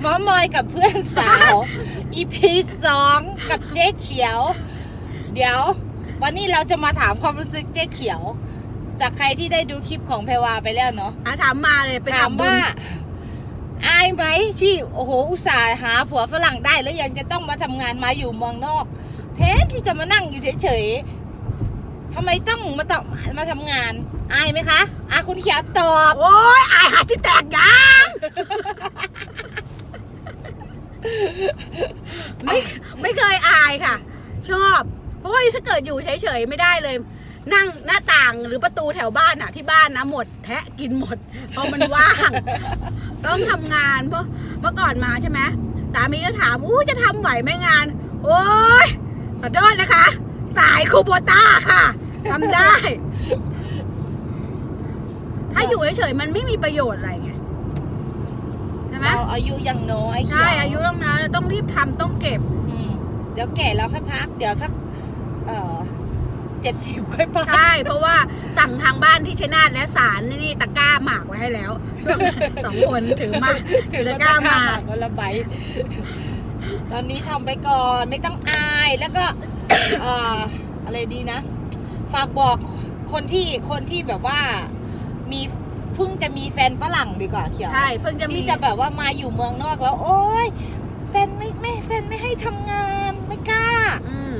หมอมอยกับเพื่อนสาว EP สองกับเจ๊เขียว เดี๋ยว วันนี้เราจะมาถามความรู้สึกเจ๊เขียว จากใครที่ได้ดูคลิปของแพรวาไปแล้วเนาะอะถามมาเลยไปถามทำบุญว่า อายไหมที่โอ้โหอุตส่าห์หาผัวฝรั่งได้แล้วยังจะต้องมาทำงานมาอยู่เมืองนอกแทนที่จะมานั่งอยู่เฉยๆทำไมต้องมาต้องมาทำงาน อายไหมคะอาคุณเขียวตอบ โอ้ยอายหาที่แตกยัง ไม่ไม่เคยอายค่ะ ชอบ เพราะว่าถ้าเกิดอยู่เฉยๆไม่ได้เลย นั่งหน้าต่างหรือประตูแถวบ้านอะที่บ้านนะหมดแทะกินหมด เพราะมันว่าง ต้องทำงานเพราะเมื่อก่อนมาใช่ไหมสามีก็ถามอู้จะทำไหวไหมงาน โอ้ยขอโทษนะคะ สายคูโบต้าค่ะทำได้ ถ้าอยู่เฉยๆมันไม่มีประโยชน์อะไรไง ช่ไหมเราอายุยังน้อยเขีวใช่อายุต้องนะต้องรีบทำต้องเก็บ อืมเดี๋ยวแก่แล้วค่อยพัก เดี๋ยวสัก เอ่อเจ็ดสิบค่อยพัก ใช่ เพราะว่าสั่งทางบ้านที่ชัยนาทและสารนี่ตะกร้าหมากไว้ให้แล้วช่วงสองคนถือมาถือตะกร้าหมากวันละใบตอนนี้ทำไปก่อนไม่ต้องอายแล้วก็ เอ่ออะไรดีนะ ฝากบอกคนที่คนที่แบบว่ามี เพิ่งจะมีแฟนฝรั่งดีกว่าเขียวใช่เพิ่งจะมีที่จะแบบว่ามาอยู่เมืองนอกแล้ว โอ๊ยแฟนไม่ไม่แฟนไม่ให้ทำงานไม่กล้า อืม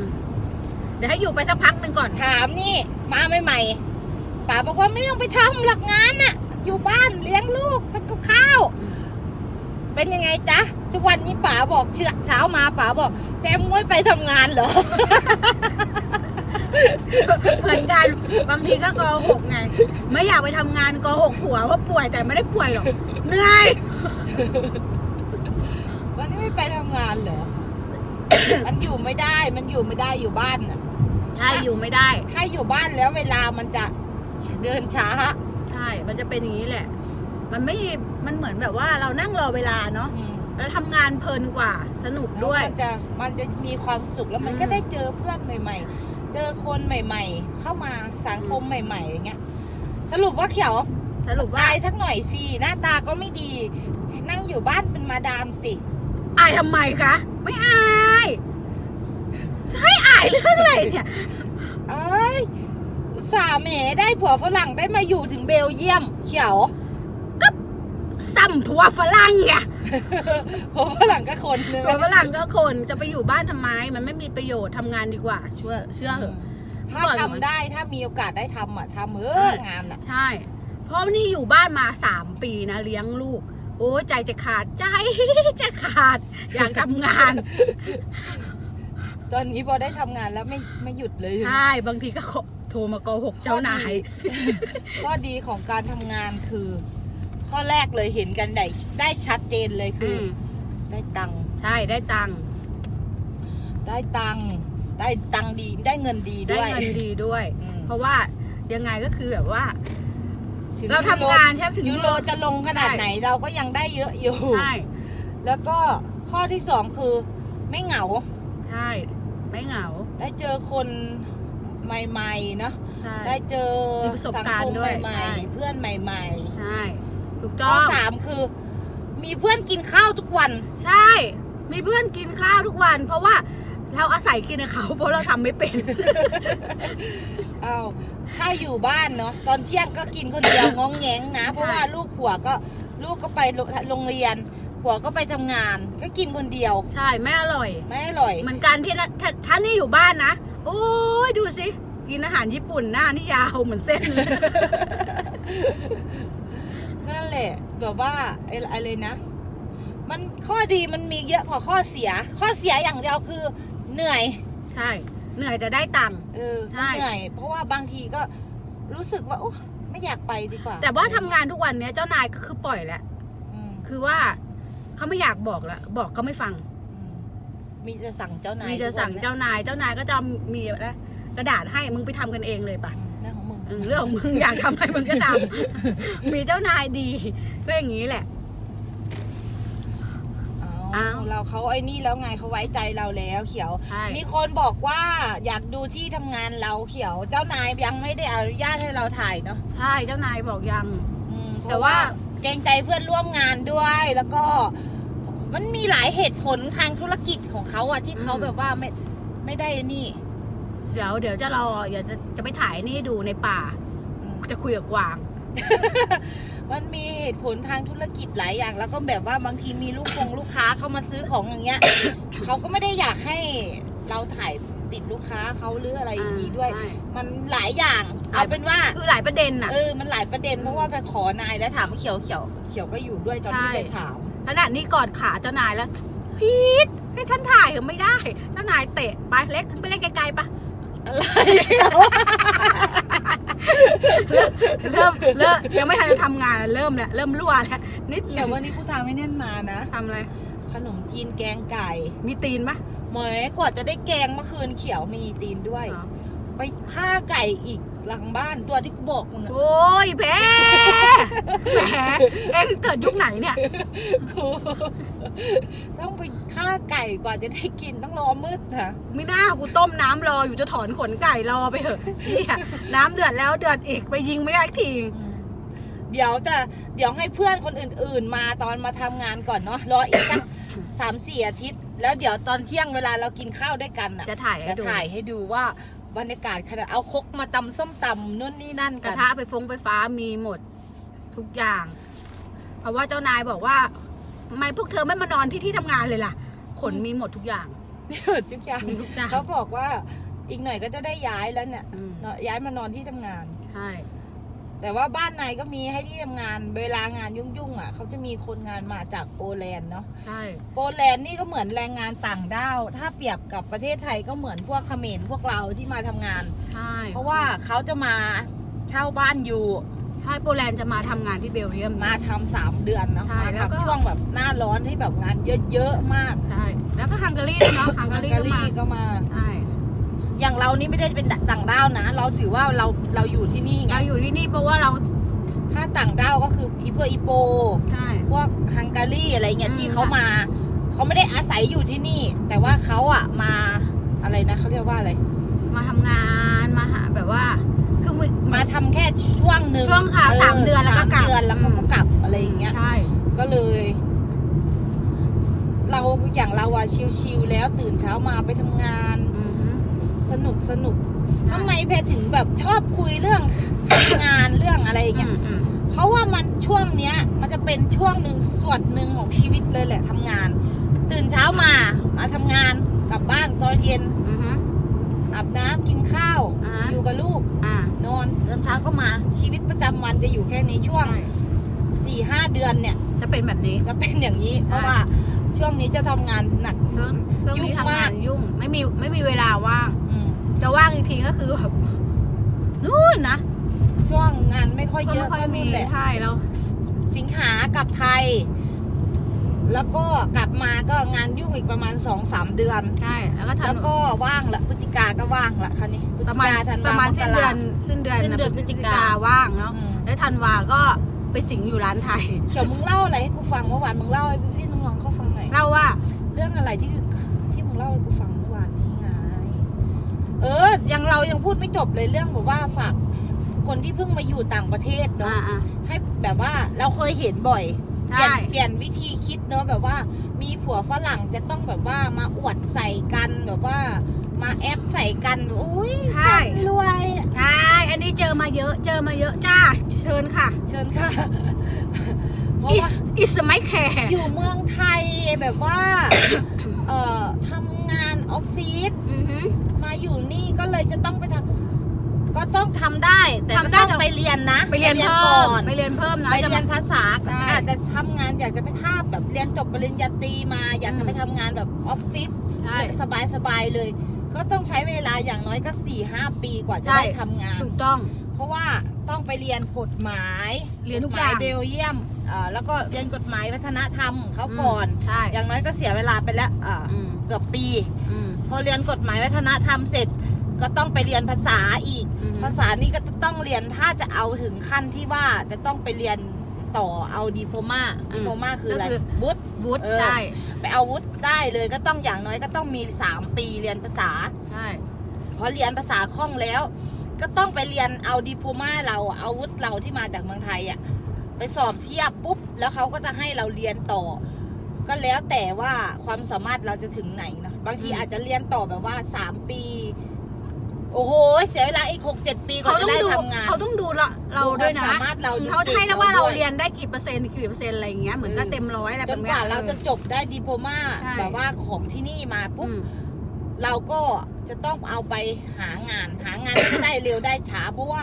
เดี๋ยวให้อยู่ไปสักพักหนึ่งก่อน ถามนี่มาใหม่ๆป๋าบอกว่าไม่ต้องไปทำหลักงานน่ะ อยู่บ้านเลี้ยงลูกทำกับข้าวเป็นยังไงจ๊ะ ทุกวันนี้ป๋าบอกเชื่อเช้ามาป๋าบอกแพมไม่ไปทำงานเหรอ เหมือนกันบางทีก็โกหกไง ไม่อยากไปทำงานโกหกผัวว่าป่วยแต่ไม่ได้ป่วยหรอกเหนื่อยวันนี้ไม่ไปทำงานเหรอ มันอยู่ไม่ได้ มันอยู่ไม่ได้อยู่บ้านน่ะ ใช่อยู่ไม่ได้ ถ้าอยู่บ้านแล้วเวลามันจะเดินช้าใช่ มันจะเป็นอย่างนี้แหละ มันไม่มันเหมือนแบบว่าเรานั่งรอเวลาเนาะอืมแล้วทำงานเพลินกว่าสนุกด้วยมันจะมันจะมีความสุขแล้วมันอืมก็ได้เจอเพื่อนใหม่ ๆ เจอคนใหม่ ๆ เข้ามาสังคมใหม่ ๆ อย่างเงี้ย สรุปว่าเขียวสรุปว่าอายสักหน่อยสิหน้าตาก็ไม่ดี นั่งอยู่บ้านเป็นมาดามสิอายทำไมคะ ไม่อายจะให้อายเรื่องอะไรเนี่ยเอ้ยอุตสาห์แหมได้ผัวฝรั่งได้มาอยู่ถึงเบลเยียม เขียว ซ้ำผัวฝรั่งไงผัวฝรั่งก็คนนึงผัวฝรั่งก็คนจะไปอยู่บ้านทำไม มันไม่มีประโยชน์ทำงานดีกว่า เชื่อ เชื่อเหอะถ้าทำได้ถ้ามีโอกาสได้ทำอะทำเอองานอะ ใช่ เพราะนี่อยู่บ้านมาสามปีนะเลี้ยงลูก โอ้ยใจจะขาดใจจะขาด อยากทำงาน ตอนนี้พอได้ทำงานแล้วไม่ไม่หยุดเลยใช่บางทีก็โทรมาโกหกเจ้านายข้อดีของการทำงานคือ ข้อแรกเลยเห็นกันได้ได้ชัดเจนเลยคือือมอได้ตังค์ใช่ได้ตังค์ได้ตังค์ได้ตังค์ดีได้เงินดีได้ด้วยเงินดีด้วย อืมเพราะว่ายังไงก็คือแบบว่า ถึงเราทำงานใช่ไหมถึงยูโรจะลงขนาดไหนเราก็ยังได้เยอะอยู่ ใช่แล้วก็ข้อที่สองคือไม่เหงา ใช่ไม่เหงาได้เจอคนใหม่ๆเนาะใช่ ได้เจอมีประสบการณ์สังคมด้วยใหม่ใช่ ๆเพื่อนใหม่ ใช่ ถูกๆต้ข้ออง สามคือ มีเพื่อนกินข้าวทุกวัน ใช่ มีเพื่อนกินข้าวทุกวัน เพราะว่าเราอาศัยกินกับเขาเพราะเราทำไม่เป็น อ้าวถ้าอยู่บ้านเนาะตอนเที่ยงก็กินคนเดียว งองแงงนะ เพราะว่าลูกผัวก็ลูกก็ไปโรงเรียน ผัวก็ไปทำงาน ก็กินคนเดียว ใช่ไม่อร่อย ไม่อร่อย เหมือนกันที่นะถ้าถ้านี่อยู่บ้านนะ โอ้ยดูสิ กินอาหารญี่ปุ่นหน้านี่ยาวเหมือนเส้นเลยนั่น แหละ แบบว่าไอ้อะไรนะ มันข้อดีมันมีเยอะกว่าข้อเสีย ข้อเสียอย่างเดียวคือเหนื่อย ใช่ เหนื่อยแต่ได้ตังค์เออใช่เหนื่อย เพราะว่าบางทีก็รู้สึกว่าโอ้ไม่อยากไปดีกว่า แต่ว่าทำงานทุกวันเนี้ยเจ้านายก็คือปล่อยแล้วอืมคือว่าเขาไม่อยากบอกแล้วบอกก็ไม่ฟังอืมมีจะสั่งเจ้านาย มีจะสั่งทุกวันนเจ้านาย เจ้านายก็จะมีนะกระดาษให้มึงไปทำกันเองเลยปะเเรื่องของมึงอยากทำอะไรมึงก็ทำมีเจ้านายดีก็อย่างนี้แหละเาอ้าวเราเขาไอ้นี่แล้วไงเขาไว้ใจเราแล้วเขียว ใช่ มีคนบอกว่าอยากดูที่ทำงานเราเขียว เจ้านายยังไม่ได้อนุญาตให้เราถ่ายเนาะใช่เจ้านายบอกยัง อืมแต่ว่าเกรงใจเพื่อนร่วมงานด้วยแล้วก็ มันมีหลายเหตุผลทางธุรกิจของเขาอะที่เขาแบบว่าไม่ไม่ได้นี่ เดี๋ยวเดี๋ยวจะรอเดี๋ยวจะจะไปถ่ายนี่ให้ดูในป่าอืมจะคุยกับกวาง มันมีเหตุผลทางธุรกิจหลายอย่าง แล้วก็แบบว่าบางทีมีลูกคงลูกค้าเข้ามาซื้อของอย่างเงี้ย เขาก็ไม่ได้อยากให้เราถ่ายติดลูกค้าเขาหรืออะไรอย่างนี้ด้วยใช่ มันหลายอย่างเอาเป็นว่า คือหลายประเด็นน่ะ เออ มันหลายประเด็นเพราะว่าไปขอนายแล้วถามว่าเขียวเขียวเขียวก็อยู่ด้วยตอนที่ใช่ ไปถาม ขนาดนี้กอดขาเจ้านายแล้วพีทให้ท่านถ่ายเหรอไม่ได้ เจ้านายเตะไปเล็กไปเล่นไกลๆปะ อะไรเขียวเริ่มเริ่มยังไม่ทันจะทำงานเลยเริ่มแล้วเริ่มรั่วแล้วนิดเขีเดียยวววันนี้กูทำไม่แน่นมานะ ทำอะไรขนมจีนแกงไก่มีตีนปะเหมยกว่าจะได้แกงเมื่อคืนเขียวมีตีนด้วยเหรอไปฆ่าไก่อีก หลังบ้านตัวที่กูบอกมึงอะโอ้ยแพ้แหมเอ็งเกิดยุคไหนเนี่ย กูต้องไปฆ่าไก่กว่าจะได้กินต้องรอมืดนะไม่น่ากูต้มน้ำรออยู่จะถอนขนไก่รอไปเถอะเนี่ยน้ำเดือดแล้วเดือดอีกไปยิงไม่ได้อีกทีเดี๋ยวจะเดี๋ยวให้เพื่อนคนอื่น ๆ มาตอนมาทำงานก่อนเนาะรออีกสัก สามสี่อาทิตย์ แล้วเดี๋ยวตอนเที่ยงเวลาเรากินข้าวด้วยกันอะจะถ่ายให้จะดูถ่ายให้ดูว่า บรรยากาศขนาดเอาครกมาตำส้มตำนู่นนี่นั่นกกัระนทะไฟฟงไฟฟ้ามีหมดทุกอย่าง เพราะว่าเจ้านายบอกว่าทำไมพวกเธอไม่มานอนที่ที่ทำงานเลยล่ะ ขนมีหมดทุกอย่างทุกอย่างมีทุกอย่างเขาบอกว่าอีกหน่อยก็จะได้ย้ายแล้วเนี่ยอืมเนอะย้ายมานอนที่ทำงาน ใช่ แต่ว่าบ้านในก็มีให้ที่ทำงาน เวลางานยุ่งๆอะเขาจะมีคนงานมาจากโปแลนด์เนาะ ใช่ โปแลนด์นี่ก็เหมือนแรงงานต่างด้าว ถ้าเปรียบกับประเทศไทยก็เหมือนพวกเขมรพวกเราที่มาทำงาน ใช่เพราะว่าเขาจะมาเช่าบ้านอยู่ ใช่โปแลนด์จะมาทำงานที่เบลเยียม มาทำสามเดือนเนาะใช่มาแล้วก็ ทำช่วงแบบหน้าร้อนที่แบบงานเยอะๆมาก ใช่ แล้วก็ฮังการีด้วยเนาะ ฮังการีก็มา ก็มา ใช่ อย่างเรานี่ไม่ได้เป็นต่างด้าวนะ เราถือว่าเราเราอยู่ที่นี่ไง เราอยู่ที่นี่เพราะว่าเรา ถ้าต่างด้าวก็คืออีเพื่ออีโป ใช่ พวกฮังการีอะไรเงี้ยอืม ที่เขามา เขาไม่ได้อาศัยอยู่ที่นี่ แต่ว่าเขาอะมาอะไรนะเขาเรียกว่าอะไร มาทำงานมาหาแบบว่า คือไม่มาทำแค่ช่วงหนึ่งช่วงค่ะสามเดือนแล้วก็กลับ สามเดือนแล้วเขาก็อืมกลับอะไรอย่างเงี้ย ใช่ ก็เลย เราอย่างเราอะชิลๆแล้วตื่นเช้ามาไปทำงานอือฮึ สนุกสนุกทำไมเพรถึงแบบชอบคุยเรื่องทำงานเรื่องอะไรอย่างเงี้ยอืมอืมเพราะว่ามันช่วงเนี้ย มันจะเป็นช่วงหนึ่งส่วนหนึ่งของชีวิตเลยแหละทำงาน ตื่นเช้ามามาทำงานกลับบ้านตอนเย็นอือฮึอาบน้ำกินข้าวอ่าฮะอยู่กับลูกอ่านอนตอนเช้าก็มาชีวิตประจำวันจะอยู่แค่นี้ช่วงใช่สี่ห้าเดือนเนี่ย จะเป็นแบบนี้จะเป็นอย่างนี้ เพราะใช่ว่าช่วงนี้จะทำงานหนักช่วงช่วงยุ่นี้งทำงามานกยุ่งไม่มีไม่มีเวลาว่างอืม จะว่างอีกทีก็คือแบบนู่นนะช่วงงานไม่ค่อยก็เยไม่อะค่อยก็มีนู่นแหละใช่แล้ว สิงหากลับไทย แล้วก็กลับมาก็งานยุ่งอีกประมาณสองสามเดือน ใช่ แล้วก็แล้วทำก็ว่างละพฤศจิกาก็ว่างละคันนี้พฤศประจิมาณกาธันปวาระมาณมกสิ้นราเดือนสิ้นเดือนสิ้นเดือนนะพฤศจิกาว่างเนาะอืม แล้วธันวาก็ไปสิงอยู่ร้านไทยเขียวมึงเล่าอะไรให้กูฟังเมื่อวานมึงเล่าให้พี่น้องๆเขาฟังหน่อยเล่าว่า เรื่องอะไรที่ที่มึงเล่าให้กูฟังเมื่อวานนี้ไง เออยังเรายังพูดไม่จบเลยเรื่องแบบว่าฝากคนที่เพิ่งมาอยู่ต่างประเทศเนาะอ่าอ่าให้แบบว่าเราเคยเห็นบ่อย เปใช่ลี่ยนเปลี่ยนวิธีคิดเนอะแบบว่า มีผัวฝรั่งจะต้องแบบว่ามาอวดใส่กันแบบว่า มาแอปใส่กันอุ้ยใช่คนรวยใช่อันนี้เจอมาเยอะ เจอมาเยอะจ้า เชิญค่ะ เชิญค่ะเพราะ is ว่า is my care อยู่เมืองไทยแบบว่า เอ่อทำงานออฟฟิศ อือฮึมาอยู่นี่ก็เลยจะต้องไปทำก็ต้องทำได้ แต่ก็ทำได้ต้องแต่ ไปเรียนนะไปเรียนเพิ่ก่อมนไปเรียนเพิ่มนะ ไปจะเรียมานภาษาใช่อาจจะทำงานอยากจะไปทาบแบบเรียนจบปริญญาตรีมา อยากอืจะมไปทำงานแบบออฟฟิศใช่ สบายสบายๆเลย ก็ต้องใช้เวลาอย่างน้อยก็4ี่ห้าปีกว่าจะใช่ ได้ทำงาน ถูกต้องเพราะว่าต้องไปเรียนกฎหมายเรียนทุกฎหอมายย่างเบลเยียมเอ่อแล้วก็เรียนกฎหมายวัฒนธรรมเขาก่อน ใช่อย่างน้อยก็เสียเวลาไปแล้วอ่าอืมเกือบปี อืม พอเรียนกฎหมายวัฒนธรรมเสร็จก็ต้องไปเรียนภาษาอีกอืมภาษานี้ก็ต้องเรียนถ้าจะเอาถึงขั้นที่ว่าจะต้องไปเรียนต่อเอาดีโพมาอืดีมโพมาคืออะไรก็คือวุฒิวุฒิเออใช่ไปเอาวุฒิได้เลยก็ต้องอย่างน้อยก็ต้องมี3ปีเรียนภาษาใช่พอเรียนภาษาคล่องแล้ว ก็ต้องไปเรียนเอาดีโพมาเราอะเอาวุฒิเราที่มาจากเมืองไทยอะไปสอบเทียบปุ๊บแล้วเขาก็จะให้เราเรียนต่อ ก็แล้วแต่ว่าความสามารถเราจะถึงไหนเนาะบางทีอาจจะเรียนต่อแบบว่า3ปี โอ้โหเสียเวลาอีกหกเจ็ดปีกว่าเขาจะต้องได้ดูทำงาน เขาต้องดูเราเราด้วยดูควนะมสามารถเราดูเขาจะให้ก่แล้งวว่าเราด้วยเรียนได้กี่เปอร์เซ็นต์กี่เปอร์เซ็นต์อะไรอย่างเงี้ยเหมือนก็เออเต็มร้อยอะไรจแบนบกเนี้ย ว่าเราจะออจบได้ดีโพมาใช่ แบบว่าของที่นี่มาปุ๊บ อืม เราก็จะต้องเอาไปหางาน หางาน ก็ได้เร็วได้ช้าเพราะว่า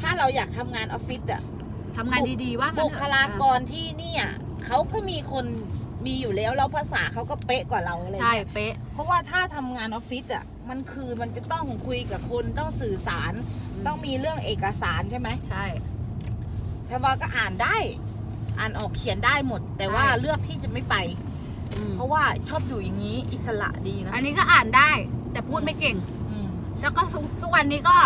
ถ้าเราอยากทำงานออฟฟิศอะทำงานดีๆว่างั้นบุเถอะคลากรที่เนี่ยเขาก็มีคน มีอยู่แล้วแล้วภาษาเขาก็เป๊ะกว่าเราอะไรใช่เงี้ยเป๊ะ เพราะว่าถ้าทำงานออฟฟิศอะมันคือมันจะต้องคุยกับคนต้องสื่อสารต้องมีเรื่องเอกสารใช่ไหมใช่ แพรว่าก็อ่านได้ อ่านออกเขียนได้หมด แต่ว่าใช่ เลือกที่จะไม่ไป อืมเพราะว่าชอบอยู่อย่างนี้อิสระดีนะอันนี้ก็อ่านได้ แต่พูดไม่เก่ง อืมแล้วก็ทุกทุกวันนี้ก็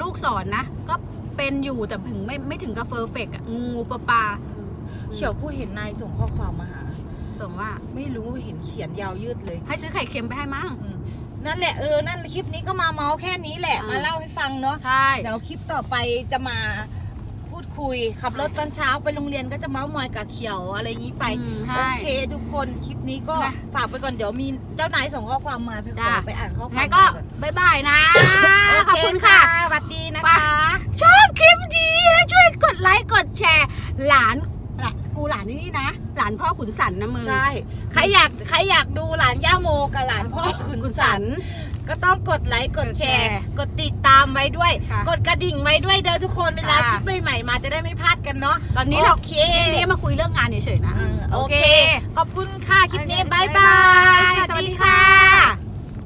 ลูกสอนนะ ก็เป็นอยู่แต่ถึงไม่ไม่ถึงกับเฟอร์เฟกอะงูปลาปลา เขียวผู้เห็นนายส่งข้อความมาหา ส่งว่า ไม่รู้เห็นเขียนยาวยืดเลยให้ซื้อไข่เค็มไปให้มั่งอืมนั่นแหละเออ นั่นคลิปนี้ก็มาเมาส์แค่นี้แหละ อ่าม มาเล่าให้ฟังเนาะ ใช่ เดี๋ยวคลิปต่อไปจะมาพูดคุย ขับรถตอนเช้าไปโรงเรียนก็จะเมาส์มอยกับเขียวอะไรอย่างนี้ไป อืมโอใช่เค ทุกคนคลิปนี้ก็นะ ฝากไปก่อนเดี๋ยวมีเจ้านายส่งข้อความมาไปขอจ้ะไปอ่านข้อความงั้นก็ก่อนบายบายนะโขอบคุณค่ะสวัสดีนะไปคะ ชอบคลิปนี้ช่วยกดไลค์ กดแชร์ หลานห ลานกูหลานนี่นะ หลานพ่อขุนสันนะมึงใช่ ใครอยากใครอยากดูหลานย่าโมกับหลานพ่อขุนขุนสัสันนก็ต้องกดไลค์กดแชร์กดแชร์ กดติดตามไว้ด้วย ค่ะกดกระดิ่งไว้ด้วยเด้อทุกคนเวลาค่ะ คลิปใหม่ๆมาจะได้ไม่พลาดกันเนาะตอนนี้เราโอเคคลิปนี้มาคุยเรื่องงานเฉยๆนะอืมโอเค ขอบคุณค่ะคลิปนี้บายบาย สวัสดีค่ะ